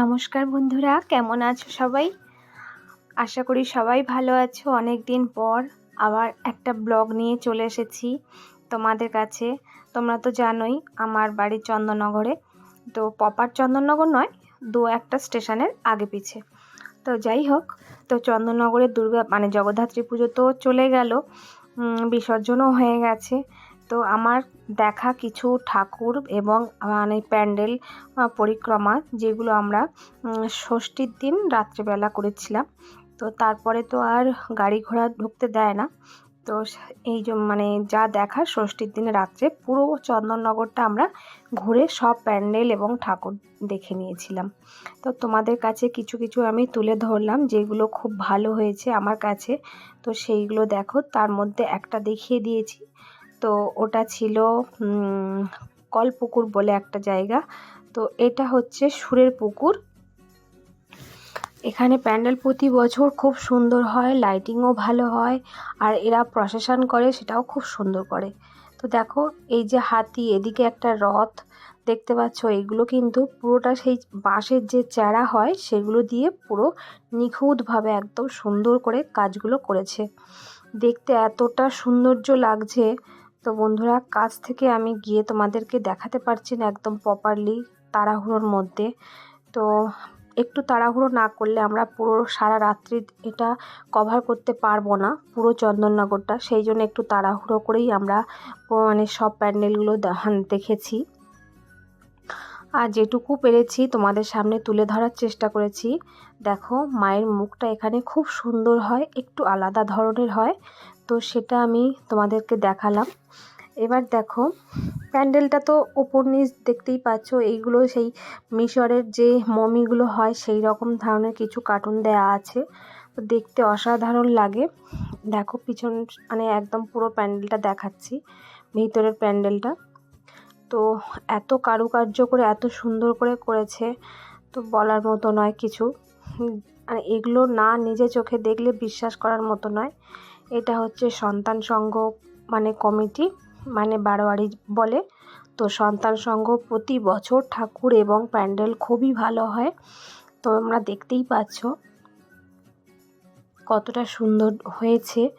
নমস্কার বন্ধুরা, কেমন আছো সবাই? আশা করি সবাই ভালো আছো। অনেক দিন পর আবার একটা ব্লগ নিয়ে চলে এসেছি তোমাদের কাছে। তোমরা তো জানোই, আমার বাড়ি চন্দননগরে। তো পপার চন্দননগর নয়, দু একটা স্টেশনের আগে পিছে। তো যাই হোক, তো চন্দননগরের দুর্গা মানে জগদ্ধাত্রী পুজো তো চলে গেল। বিসর্জনও হয়ে গেছে। তো আমার দেখা কিছু ঠাকুর এবং মানে প্যান্ডেল পরিক্রমা যেগুলো আমরা ষষ্ঠীর দিন রাত্রেবেলা করেছিলাম। তো তারপরে তো আর গাড়ি ঘোড়া ঢুকতে দেয় না। তো এই মানে যা দেখা ষষ্ঠীর দিনে রাত্রে পুরো চন্দননগরটা আমরা ঘুরে সব প্যান্ডেল এবং ঠাকুর দেখে নিয়েছিলাম। তো তোমাদের কাছে কিছু কিছু আমি তুলে ধরলাম যেগুলো খুব ভালো হয়েছে আমার কাছে। তো সেইগুলো দেখো, তার মধ্যে একটা দেখিয়ে দিয়েছি। তো ওটা ছিল কলপুকুর বলে একটা জায়গা। তো এটা হচ্ছে সুরের পুকুর। এখানে প্যান্ডেল প্রতি বছর খুব সুন্দর হয়, লাইটিংও ভালো হয়, আর এরা প্রসেশন করে, সেটাও খুব সুন্দর করে। তো দেখো, এই যে হাতি, এদিকে একটা রথ, দেখতে পাচ্ছ, এগুলো কিন্তু পুরোটা সেই বাঁশের যে চারা হয়, সেগুলো দিয়ে পুরো নিখুঁতভাবে একদম সুন্দর করে কাজগুলো করেছে। দেখতে এতটা সৌন্দর্য লাগছে তো বন্ধুরা কাছ থেকে আমি গিয়ে তোমাদেরকে দেখাতে পারছি না একদম প্রপারলি তাড়াহুড়োর মধ্যে। তো একটু তাড়াহুড়ো না করলে আমরা পুরো সারা রাত্রি এটা কভার করতে পারব না, পুরো চন্দননগরটা। সেই জন্য একটু তাড়াহুড়ো করেই আমরা মানে সব প্যান্ডেলগুলো দেখেছি। আর যেটুকু পেরেছি তোমাদের সামনে তুলে ধরার চেষ্টা করেছি। দেখো, মায়ের মুখটা এখানে খুব সুন্দর হয়, একটু আলাদা ধরনের হয়। তো সেটা আমি তোমাদেরকে দেখালাম। এবার দেখো, প্যান্ডেলটা তো ওপর নিচ দেখতেই পাচ্ছ, এইগুলো সেই মিশরের যে মমিগুলো হয় সেই রকম ধরনের কিছু কার্টুন দেয়া আছে। তো দেখতে অসাধারণ লাগে। দেখো পিছন মানে একদম পুরো প্যান্ডেলটা দেখাচ্ছি, ভিতরের প্যান্ডেলটা। তো এত কারুকার্য করে, এত সুন্দর করে করেছে, তো বলার মতো নয় কিছু। মানে এগুলো না নিজে চোখে দেখলে বিশ্বাস করার মতো নয়। এটা হচ্ছে সন্তান সংঘ মানে কমিটি মানে বারোয়ারি বলে। তো সন্তান সংঘ প্রতি বছর ঠাকুর এবং প্যান্ডেল খুবই ভালো হয়। তো আমরা দেখতেই পাচ্ছ কতটা সুন্দর হয়েছে।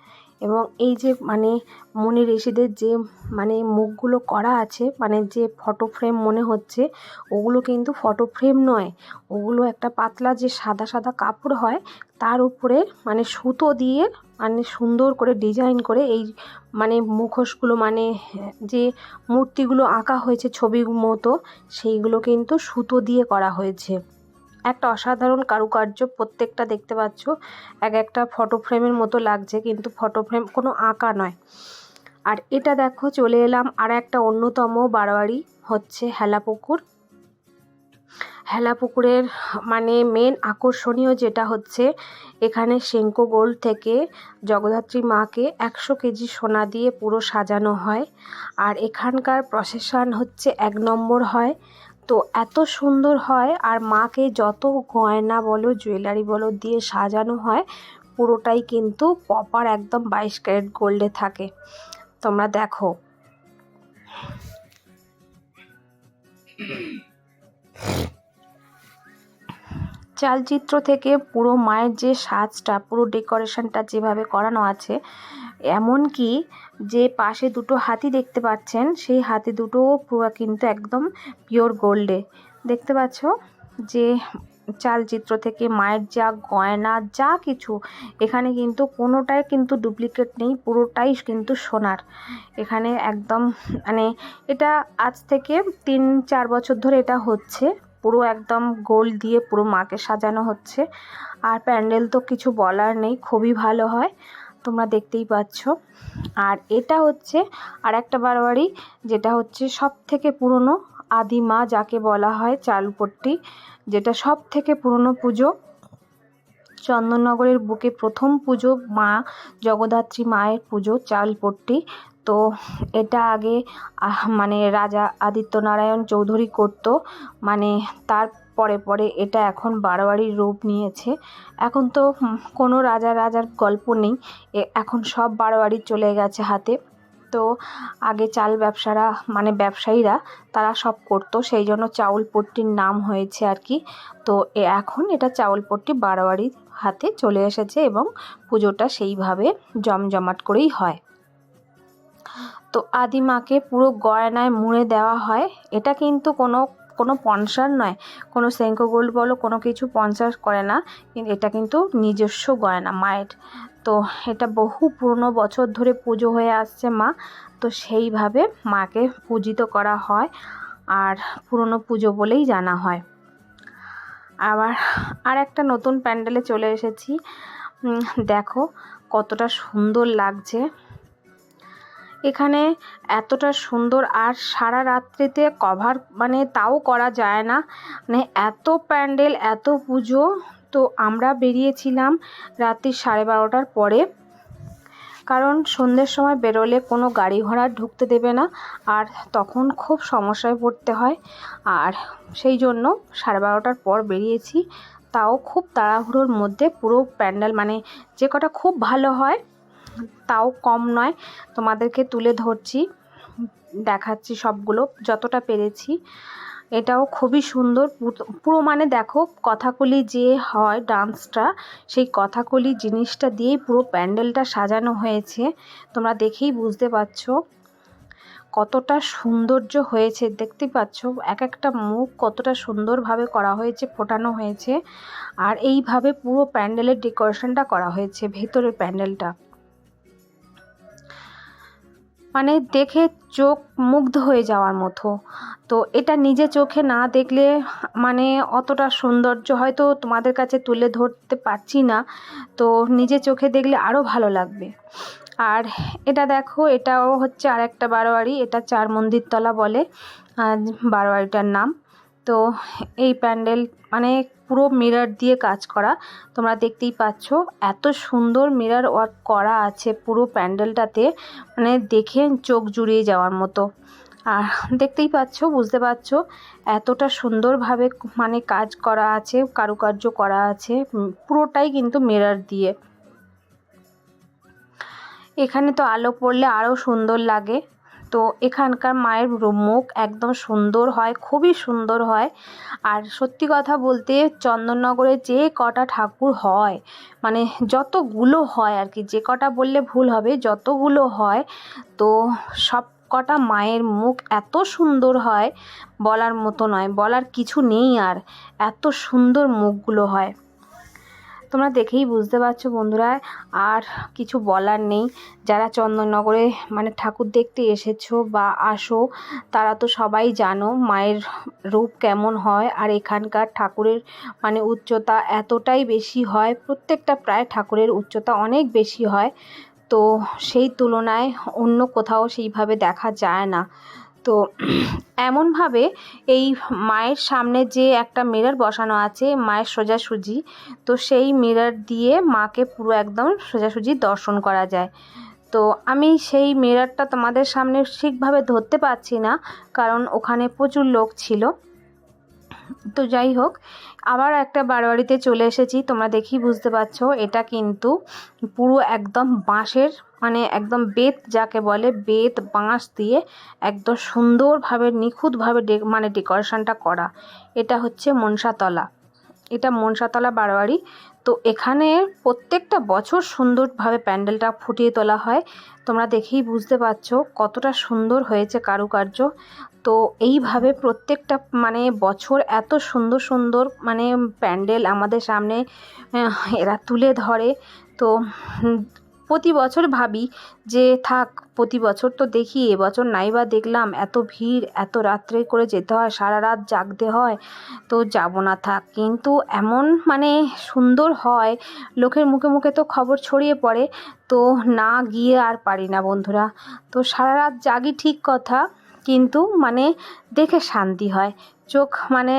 এবং এই যে মানে মনি ঋষিদের যে মানে মুখগুলো করা আছে মানে যে ফটো ফ্রেম মনে হচ্ছে, ওগুলো কিন্তু ফটো ফ্রেম নয়। ওগুলো একটা পাতলা যে সাদা সাদা কাপড় হয়, তার উপরে মানে সুতো দিয়ে মানে সুন্দর করে ডিজাইন করে এই মানে মুখোশগুলো মানে যে মূর্তিগুলো আঁকা হয়েছে ছবির মতো, সেইগুলো কিন্তু সুতো দিয়ে করা হয়েছে। একটা অসাধারণ কারুকার্য প্রত্যেকটা দেখতে পাচ্ছ। এক একটা ফটো ফ্রেমের মতো লাগছে, কিন্তু ফটো ফ্রেম কোনো আঁকা নয়। আর এটা দেখো, চলে এলাম আর একটা অন্যতম বারোয়ারি হচ্ছে হেলাপুকুর। হেলাপুকুরের মানে মেন আকর্ষণীয় যেটা হচ্ছে, এখানে সেঙ্কো গোল্ড থেকে জগদ্ধাত্রী মাকে একশো কেজি সোনা দিয়ে পুরো সাজানো হয়। আর এখানকার প্রসেশন হচ্ছে এক নম্বর হয়। তো এত সুন্দর হয় আর মাকে যত গয়না বলো, জুয়েলারি বলো দিয়ে সাজানো হয়, পুরোটাই কিন্তু প্রপার একদম বাইশ ক্যারেট গোল্ডে থাকে। তোমরা দেখো। চালচিত্র থেকে পুরো মায়ের যে সাজটা, পুরো ডেকোরেশনটা যেভাবে করানো আছে এমন কি যে পাশে দুটো হাতি দেখতে পাচ্ছেন, সেই হাতি দুটোও পুরো কিন্তু একদম পিওর গোল্ডে দেখতে পাচ্ছ যে চালচিত্র থেকে মায়ের যা গয়না, যা কিছু, এখানে কিন্তু কোনোটাই কিন্তু ডুপ্লিকেট নেই, পুরোটাই কিন্তু সোনার। এখানে একদম মানে এটা আজ থেকে তিন, চার বছর ধরে এটা হচ্ছে, পুরো একদম গোল্ড দিয়ে পুরো মাকে সাজানো হচ্ছে। আর প্যান্ডেল তো কিছু বলার নেই, খুবই ভালো হয়, তোমরা দেখতেই পাচ্ছ। আর এটা হচ্ছে আর একটা বারোয়ারি যেটা হচ্ছে সব থেকে পুরনো আদিমা যাকে বলা হয় চালপট্টি যেটা সব থেকে পুরনো পুজো। চন্দননগরের বুকে প্রথম পুজো মা জগদ্ধাত্রী মায়ের পুজো চালপট্টি তো এটা আগে মানে রাজা আদিত্যনারায়ণ চৌধুরী করতো। মানে তার পরে পরে এটা এখন বারোয়ারির রূপ নিয়েছে। এখন তো কোনো রাজা রাজার গল্প নেই। এখন সব বারোয়ারি চলে গেছে হাতে। তো আগে চাল ব্যবসারা মানে ব্যবসায়ীরা, তারা সব করতো। সেই জন্য চাউল পট্টির নাম হয়েছে আর কি। তো এখন এটা চাউল পট্টি বারোয়ারির হাতে চলে এসেছে এবং পুজোটা সেইভাবে জমজমাট করেই হয়। তো আদিমাকে পুরো গয়নায় মুড়ে দেওয়া হয়। এটা কিন্তু কোনো কোনো পনসার নয়। কোনো সেঙ্কো গোল্ড বলো, কোনো কিছু পনসার করে না। কিন্তু এটা কিন্তু নিজস্ব গয়না, মায়ের। তো এটা বহু পুরনো বছর ধরে পুজো হয়ে আসছে মা। তো সেইভাবে মাকে পূজিত করা হয় আর পুরনো পুজো বলেই জানা হয়। আবার আর একটা নতুন প্যান্ডেলে চলে এসেছি। দেখো কতটা সুন্দর লাগছে। এখানে এতটা সুন্দর আর সারা রাত্রিতে কভার মানে তাও করা যায় না। মানে এত প্যান্ডেল, এত পুজো। তো আমরা বেরিয়েছিলাম রাত্রি সাড়ে বারোটার পরে। কারণ সন্ধ্যের সময় বেরোলে কোনো গাড়ি ঘোড়া ঢুকতে দেবে না আর তখন খুব সমস্যায় পড়তে হয়। আর সেই জন্য সাড়ে বারোটার পর বেরিয়েছি। তাও খুব তাড়াহুড়োর মধ্যে পুরো প্যান্ডেল মানে যে কটা খুব ভালো হয় তাও কম নয়। তোমাদেরকে তুলে ধরছি, দেখাচ্ছি সবগুলো, যতটা পেরেছি। এটাও খুবই সুন্দর। পুরো মানে দেখো, কথাকলি যে হয় ডান্সটা, সেই কথাকলি জিনিসটা দিয়েই পুরো প্যান্ডেলটা সাজানো হয়েছে। তোমরা দেখেই বুঝতে পারছ কতটা সৌন্দর্য হয়েছে। দেখতে পাচ্ছ, এক একটা মুখ কতটা সুন্দরভাবে করা হয়েছে, ফোটানো হয়েছে। আর এইভাবে পুরো প্যান্ডেলের ডেকোরেশনটা করা হয়েছে, ভেতরের প্যান্ডেলটা। মানে দেখে চোখ মুগ্ধ হয়ে যাওয়ার মতো। তো এটা নিজে চোখে না দেখলে মানে অতটা সৌন্দর্য হয়তো তোমাদের কাছে তুলে ধরতে পারছি না। তো নিজে চোখে দেখলে আরও ভালো লাগবে। আর এটা দেখো, এটাও হচ্ছে আর একটা বারোয়ারি, এটা চার মন্দিরতলা বলে বারোয়ারিটার নাম। তো এই প্যান্ডেল মানে পুরো মিরর দিয়ে কাজ করা। তোমরা দেখতেই পাচ্ছ, এত সুন্দর মিরর ওয়ার্ক করা আছে পুরো প্যান্ডেলটাতে মানে দেখে চোখ জুড়িয়ে যাওয়ার মতো। আর দেখতেই পাচ্ছ, বুঝতে পারছ এতটা সুন্দরভাবে মানে কাজ করা আছে, কারুকার্য করা আছে পুরোটাই কিন্তু মিরর দিয়ে। এখানে তো আলো পড়লে আরও সুন্দর লাগে। তো এখানকার মায়ের মুখ একদম সুন্দর হয়, খুবই সুন্দর হয়। আর সত্যি কথা বলতে চন্দননগরে যে কটা ঠাকুর হয় মানে যতগুলো হয় আর কি, যে কটা বললে ভুল হবে, যতগুলো হয়, তো সব কটা মায়ের মুখ এত সুন্দর হয় বলার মতো নয়, বলার কিছু নেই আর, এত সুন্দর মুখগুলো হয়। তোমরা দেখেই বুঝতে পারছ বন্ধুরা, আর কিছু বলার নেই। যারা চন্দননগরে মানে ঠাকুর দেখতে এসেছ বা আসো, তারা তো সবাই জানো মায়ের রূপ কেমন হয়, আর এখানকার ঠাকুরের মানে উচ্চতা এতটাই বেশি হয়, প্রত্যেকটা প্রায় ঠাকুরের উচ্চতা অনেক বেশি হয়। তো সেই তুলনায় অন্য কোথাও সেইভাবে দেখা যায় না। তো এমনভাবে এই মায়ের সামনে যে একটা মিরর বসানো আছে, মায়ের সোজাসুজি, তো সেই মিরর দিয়ে মাকে পুরো একদম সোজাসুজি দর্শন করা যায়। তো আমি সেই মিররটা তোমাদের সামনে ঠিকভাবে ধরতে পারছি না, কারণ ওখানে প্রচুর লোক ছিল। তো যাই হোক, আবার একটা বারোয়ারিতে চলে এসেছি, তোমরা দেখি বুঝতে পারছ, এটা কিন্তু পুরো একদম বাঁশের মানে একদম বেত যাকে বলে, বেত, বাঁশ দিয়ে একদম সুন্দরভাবে, নিখুঁতভাবে ডে মানে ডেকোরেশনটা করা। এটা হচ্ছে মনসাতলা। এটা মনসাতলা বারোয়ারি। তো এখানে প্রত্যেকটা বছর সুন্দরভাবে প্যান্ডেলটা ফুটিয়ে তোলা হয়। তোমরা দেখেই বুঝতে পারছ কতটা সুন্দর হয়েছে কারুকার্য। তো এইভাবে প্রত্যেকটা মানে বছর এত সুন্দর সুন্দর মানে প্যান্ডেল আমাদের সামনে এরা তুলে ধরে। তো প্রতি বছর ভাবি যে, থাক, প্রতি বছর তো দেখি এবছর নাই বা দেখলাম, এত ভিড়, এত রাত্রে করে যেতে হয়, সারা রাত জাগতে হয়, তো যাব না, থাক। কিন্তু এমন মানে সুন্দর হয়, লোকের মুখে মুখে তো খবর ছড়িয়ে পড়ে, তো না গিয়ে আর পারি না বন্ধুরা। তো সারা রাত জাগি ঠিক কথা, কিন্তু মানে দেখে শান্তি হয়। চোখ মানে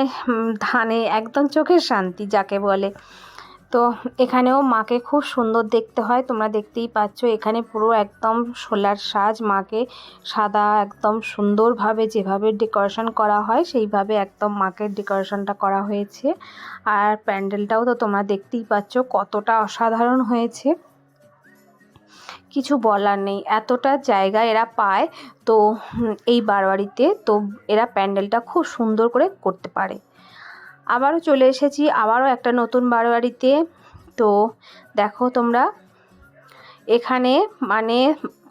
ধানে, একদম চোখের শান্তি, যাকে বলে। তো এখানেও মাকে খুব সুন্দর দেখতে হয়। তোমরা দেখতেই পাচ্ছ, এখানে পুরো একদম সোলার সাজ। মাকে সাদা, একদম সুন্দরভাবে যেভাবে ডেকোরেশন করা হয়, সেইভাবে একদম মাকে ডেকোরেশনটা করা হয়েছে। আর প্যান্ডেলটাও তো তোমরা দেখতেই পাচ্ছ, কতটা অসাধারণ হয়েছে। কিছু বলার নেই, এতটা জায়গা এরা পায় তো এই বারোয়ারিতে তো এরা প্যান্ডেলটা খুব সুন্দর করে করতে পারে। আবারও চলে এসেছি, আবারও একটা নতুন বারোয়ারিতে। তো দেখো তোমরা, এখানে মানে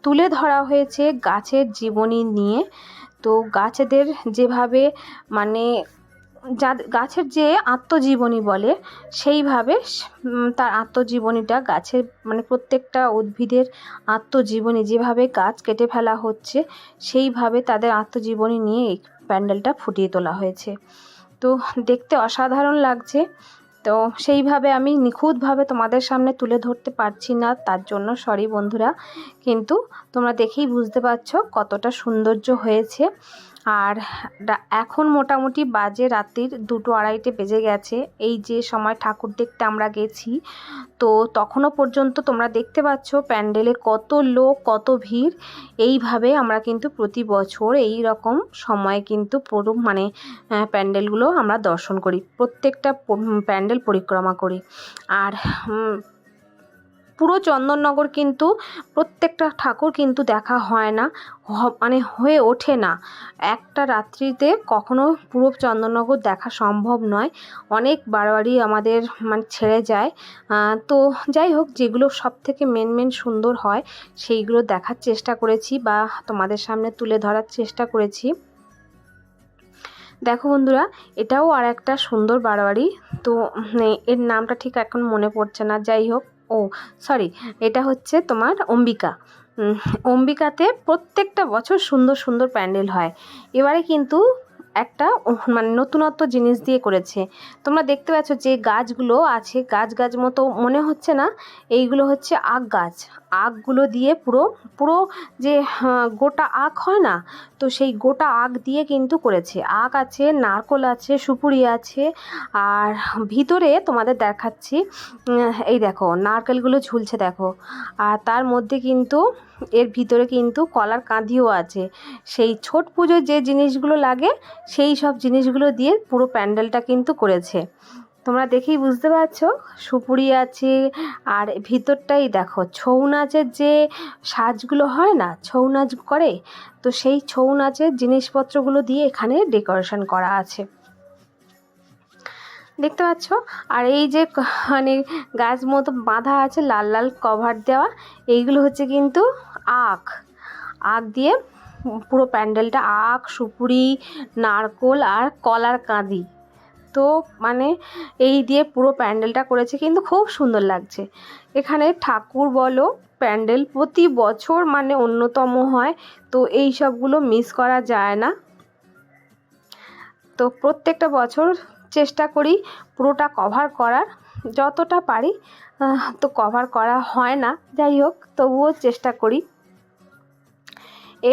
তুলে ধরা হয়েছে গাছের জীবনী নিয়ে। তো গাছেদের যেভাবে মানে যা গাছের যে আত্মজীবনী বলে, সেইভাবে তার আত্মজীবনীটা গাছের মানে প্রত্যেকটা উদ্ভিদের আত্মজীবনী, যেভাবে গাছ কেটে ফেলা হচ্ছে, সেইভাবে তাদের আত্মজীবনী নিয়ে এই প্যান্ডেলটা ফুটিয়ে তোলা হয়েছে। তো দেখতে অসাধারণ লাগছে। তো সেইভাবে আমি নিখুঁতভাবে তোমাদের সামনে তুলে ধরতে পারছি না, তার জন্য সরি বন্ধুরা। কিন্তু তোমরা দেখেই বুঝতে পারছ কতটা সৌন্দর্য হয়েছে। আর এখন মোটামুটি বাজে রাত্রির দুটো আড়াইটে বেজে গেছে। এই যে সময় ঠাকুর দেখতে আমরা গেছি, তো তখনও পর্যন্ত তোমরা দেখতে পাচ্ছ প্যান্ডেলে কত লোক, কত ভিড়। এইভাবে আমরা কিন্তু প্রতি বছর এই রকম সময়ে কিন্তু পুরো মানে প্যান্ডেলগুলো আমরা দর্শন করি। প্রত্যেকটা প্যান্ডেল পরিক্রমা করি। আর পুরো চন্দননগর কিন্তু প্রত্যেকটা ঠাকুর কিন্তু দেখা হয় না মানে হয়ে ওঠে না। একটা রাত্রিতে কখনো পুরো চন্দননগর দেখা সম্ভব নয়। অনেক বারবারই আমাদের মানে ছেড়ে যায়। তো যাই হোক, যেগুলো সব থেকে মেন মেন সুন্দর হয়, সেইগুলো দেখার চেষ্টা করেছি বা তোমাদের সামনে তুলে ধরার চেষ্টা করেছি। দেখো বন্ধুরা, এটাও আর একটা সুন্দর বারোয়ারি তো এর নামটা ঠিক এখন মনে পড়ছে না, যাই হোক। ও সরি এটা হচ্ছে তোমার অম্বিকা। অম্বিকাতে প্রত্যেকটা বছর সুন্দর সুন্দর প্যান্ডেল হয়। এবারে কিন্তু একটা মানে নতুনত্ব জিনিস দিয়ে করেছে। তোমরা দেখতে পাচ্ছ যে গাছগুলো আছে গাছ গাছ মতো মনে হচ্ছে না এইগুলো হচ্ছে আখ গাছ। আখগুলো দিয়ে পুরো পুরো যে হ্যাঁ, গোটা আখ হয় না তো সেই গোটা আখ দিয়ে কিন্তু করেছে। আখ আছে নারকোল আছে সুপুরি আছে আর ভিতরে তোমাদের দেখাচ্ছি এই দেখো নারকেলগুলো ঝুলছে দেখো। আর তার মধ্যে কিন্তু এর ভিতরে কিন্তু কলার কাঁধিও আছে। সেই ছোট পুজোর যে জিনিসগুলো লাগে, সেই সব জিনিসগুলো দিয়ে পুরো প্যান্ডেলটা কিন্তু করেছে। তোমরা দেখেই বুঝতে পারছ, সুপুরি আছে, আর ভিতরটাই দেখো, ছৌ নাচের যে সাজগুলো হয় না, ছৌ নাচ করে, তো সেই ছৌ নাচের জিনিসপত্রগুলো দিয়ে এখানে ডেকোরেশন করা আছে। দেখতে পাচ্ছ? আর এই যে মানে গাছ মতো বাঁধা আছে, লাল লাল কভার দেওয়া, এইগুলো হচ্ছে কিন্তু আখ। আখ দিয়ে পুরো প্যান্ডেলটা, আখ, সুপুরি, নারকোল আর কলার কাঁদি। তো মানে এই দিয়ে পুরো প্যান্ডেলটা করেছে, কিন্তু খুব সুন্দর লাগছে। এখানে ঠাকুর বলো, প্যান্ডেল প্রতি বছর মানে অন্যতম হয়, তো এই সবগুলো মিস করা যায় না। তো প্রত্যেকটা বছর চেষ্টা করি পুরোটা কভার করার। যতটা পারি তো কভার করা হয় না। যাই হোক, তবুও চেষ্টা করি।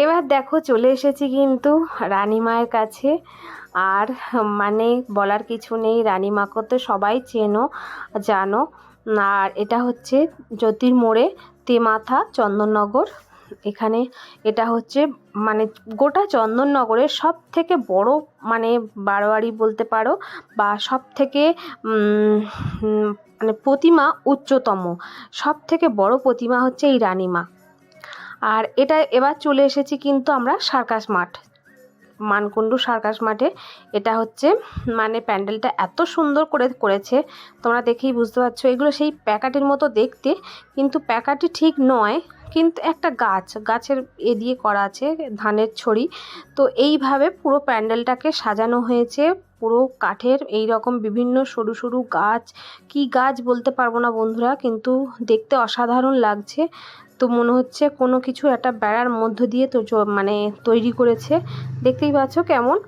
এবার দেখো, চলে এসেছি কিন্তু রানীমায়ের কাছে। আর মানে বলার কিছু নেই। রানীমাকে তো সবাই চেনো, জানো। আর এটা হচ্ছে জ্যোতির মোড়ে তেমাথা চন্দননগর। এখানে এটা হচ্ছে মানে গোটা চন্দননগরের সব থেকে বড় মানে বারোয়ারি বলতে পারো বা সব থেকে মানে প্রতিমা উচ্চতম। সব থেকে বড় প্রতিমা হচ্ছে এই রানীমা। আর এটা এবার চলে এসেছি কিন্তু আমরা সার্কাস মাঠ, মানকুণ্ডু সার্কাস মাঠে। এটা হচ্ছে মানে প্যান্ডেলটা এত সুন্দর করে করেছে, তোমরা দেখেই বুঝতে পারছ। এগুলো সেই প্যাকাটির মতো দেখতে, কিন্তু প্যাকাটি ঠিক নয়। কিন্তু একটা গাছ, গাছের এ দিয়ে করা আছে ধানের ছড়ি। তো এইভাবে পুরো প্যান্ডেলটাকে সাজানো হয়েছে। পুরো কাঠের এই রকম বিভিন্ন সরু সরু গাছ। কি গাছ বলতে পারব না বন্ধুরা, কিন্তু দেখতে অসাধারণ লাগছে। তো মনে হচ্ছে কোনো কিছু একটা বেড়ার মধ্য দিয়ে তো মানে তৈরি করেছে। দেখতেই পাচ্ছ কেমন?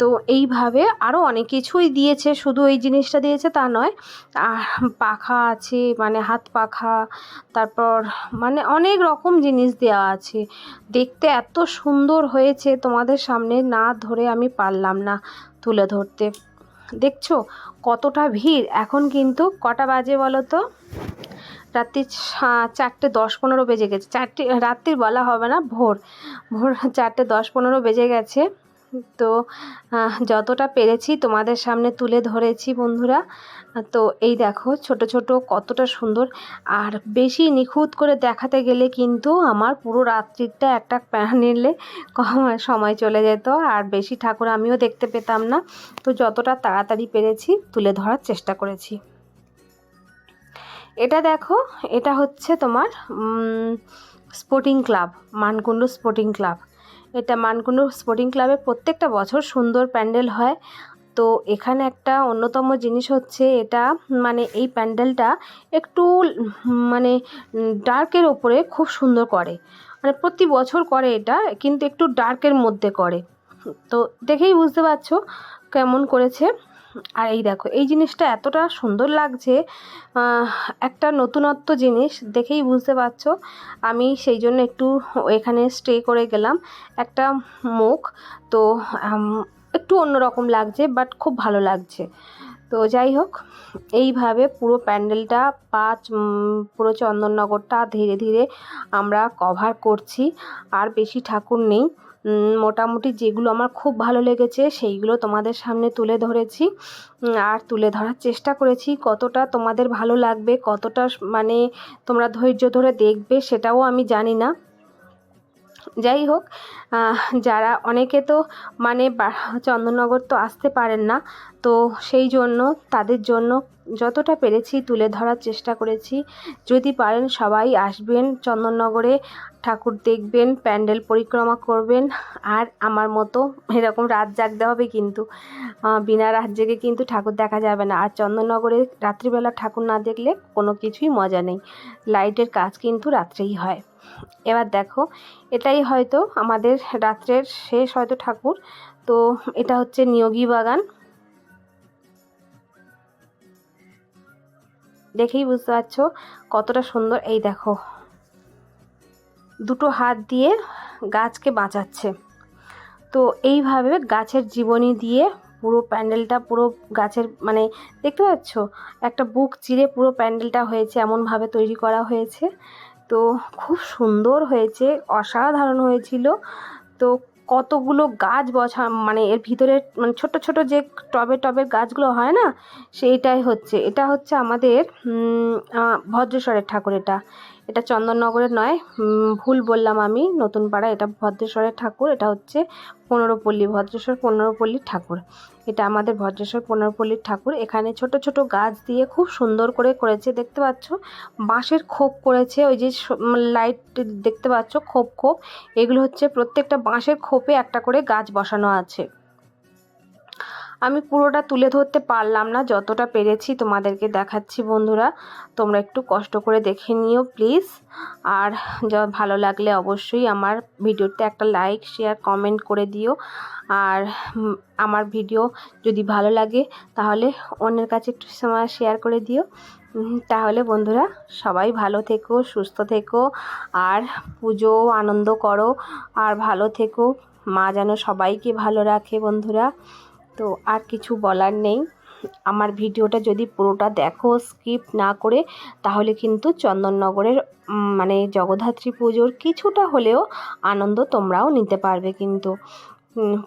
তো এইভাবে আরও অনেক কিছুই দিয়েছে। শুধু এই জিনিসটা দিয়েছে তা নয় আর পাখা আছে মানে হাত পাখা, তারপর মানে অনেক রকম জিনিস দেওয়া আছে। দেখতে এত সুন্দর হয়েছে তোমাদের সামনে, না ধরে আমি পারলাম না তুলে ধরতে। দেখছ কতটা ভিড়? এখন কিন্তু কটা বাজে বলো তো? রাত্রি চারটে দশ পনেরো বেজে গেছে। চারটে রাত্রির বলা হবে না, ভোর। ভোর চারটে দশ পনেরো বেজে গেছে। তো যতটা পেরেছি তোমাদের সামনে তুলে ধরেছি বন্ধুরা। তো, এই দেখো, ছোট ছোট কতটা সুন্দর। আর বেশি নিখুঁত করে দেখাতে গেলে কিন্তু আমার পুরো রাত্রিটা একটা প্যানেলে সময় চলে যেত। আর বেশি ঠাকুর আমিও দেখতে পেতাম না। তো, যতটা তাড়াতাড়ি পেরেছি তুলে ধরার চেষ্টা করেছি। এটা দেখো, এটা হচ্ছে তোমার sporting club Mankundu sporting club এটা মানকুণ্ডু স্পোর্টিং ক্লাবে প্রত্যেকটা বছর সুন্দর প্যান্ডেল হয়। তো এখানে একটা অন্যতম জিনিস হচ্ছে এটা মানে এই প্যান্ডেলটা একটু মানে ডার্কের ওপরে খুব সুন্দর করে। মানে প্রতি বছর করে এটা, কিন্তু একটু ডার্কের মধ্যে করে। তো দেখেই বুঝতে পারছ কেমন করেছে। আর এই দেখো, এই জিনিসটা এতটা সুন্দর লাগছে একটা নতুনত্ব জিনিস দেখেই বুঝতে পারছ। আমি সেই জন্য একটু এখানে স্টে করে গেলাম। একটা মুখ, তো একটু অন্যরকম লাগছে বাট খুব ভালো লাগছে। তো যাই হোক, এইভাবে পুরো প্যান্ডেলটা, পাঁচ পুরো চন্দননগরটা ধীরে ধীরে আমরা কভার করছি। আর বেশি ঠাকুর নেই। মোটামুটি যেগুলো আমার খুব ভালো লেগেছে সেইগুলো তোমাদের সামনে তুলে ধরেছি। আর তুলে ধরার চেষ্টা করেছি কতটা তোমাদের ভালো লাগবে, কতটা মানে তোমরা ধৈর্য ধরে দেখবে সেটাও আমি জানি না। যাই হোক যারা অনেকে তো মানে চন্দননগর তো আসতে পারেন না, তো সেই জন্য তাদের জন্য যতটা পেরেছি তুলে ধরার চেষ্টা করেছি। যদি পারেন সবাই আসবেন চন্দননগরে, ঠাকুর দেখবেন, প্যান্ডেল পরিক্রমা করবেন, আর আমার মতো এরকম রাত জাগতে হবে কিন্তু বিনা রাত জেগে কিন্তু ঠাকুর দেখা যাবে না। আর চন্দননগরে রাত্রিবেলা ঠাকুর না দেখলে কোনো কিছুই মজা নেই। লাইটের কাজ কিন্তু রাত্রেই হয়। এবার দেখো, এটাই হয়তো আমাদের রাত্রের শেষ হয়তো ঠাকুর। তো এটা হচ্ছে নিয়োগী বাগান। দেখেই বুঝতে পারছ কতটা সুন্দর। এই দেখো, দুটো হাত দিয়ে গাছকে বাঁচাচ্ছে। তো এইভাবে গাছের জীবনী দিয়ে পুরো প্যান্ডেলটা, পুরো গাছের মানে দেখতে পাচ্ছ? একটা বুক চিরে পুরো প্যান্ডেলটা হয়েছে, এমনভাবে তৈরি করা হয়েছে। তো খুব সুন্দর হয়েছে, অসাধারণ হয়েছিল। তো কতগুলো গাছ বছা মানে এর ভিতরে মানে ছোট ছোট যে টবে টবের গাছগুলো হয় না, সেইটাই হচ্ছে। এটা হচ্ছে আমাদের ভদ্রেশ্বরের ঠাকুর এটা। এটা চন্দননগরের নয় ভুল বললাম আমি, নতুন পাড়া, এটা ভদ্রেশ্বরের ঠাকুর, এটা হচ্ছে পনেরোপল্লী, ভদ্রেশ্বর পনেরোপল্লীর ঠাকুর। এটা আমাদের ভদ্রেশ্বর পনেরোপল্লীর ঠাকুর। এখানে ছোট ছোট গাছ দিয়ে খুব সুন্দর করে করেছে, দেখতে পাচ্ছ? বাঁশের খোপ করেছে, ওই যে লাইট দেখতে পাচ্ছ? খোপ খোপ। এগুলো হচ্ছে প্রত্যেকটা বাঁশের খোপে একটা করে গাছ বসানো আছে। আমি পুরোটা তুলে ধরতে পারলাম না, যতটা পেরেছি তোমাদেরকে দেখাচ্ছি বন্ধুরা। তোমরা একটু কষ্ট করে দেখে নিও প্লিজ। আর ভালো লাগলে অবশ্যই আমার ভিডিওতে একটা লাইক, শেয়ার, কমেন্ট করে দিও। আর আমার ভিডিও যদি ভালো লাগে তাহলে অন্যের কাছে একটু সময় শেয়ার করে দিও। তাহলে বন্ধুরা সবাই ভালো থেকো, সুস্থ থেকো, আর পুজো আনন্দ করো। আর ভালো থেকো, মা যেন সবাইকে ভালো রাখে বন্ধুরা। তো আর কিছু বলার নেই। আমার ভিডিওটা যদি পুরোটা দেখো স্কিপ না করে, তাহলে কিন্তু চন্দননগরের মানে জগদ্ধাত্রী পুজোর কিছুটা হলেও আনন্দ তোমরাও নিতে পারবে কিন্তু।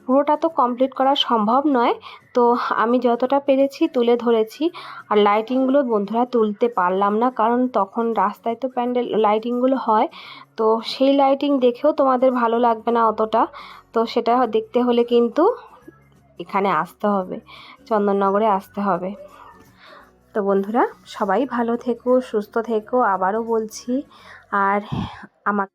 পুরোটা তো কমপ্লিট করা সম্ভব নয়। তো আমি যতটা পেরেছি তুলে ধরেছি। আর লাইটিংগুলো বন্ধুরা তুলতে পারলাম না, কারণ তখন রাস্তায় তো প্যান্ডেল লাইটিংগুলো হয়। তো সেই লাইটিং দেখেও তোমাদের ভালো লাগবে না অতটা। তো সেটা দেখতে হলে কিন্তু এখানে আসতে হবে, চন্দননগরে আসতে হবে। তো বন্ধুরা, সবাই ভালো থেকো, সুস্থ থেকো, আবারও বলছি, আর আমার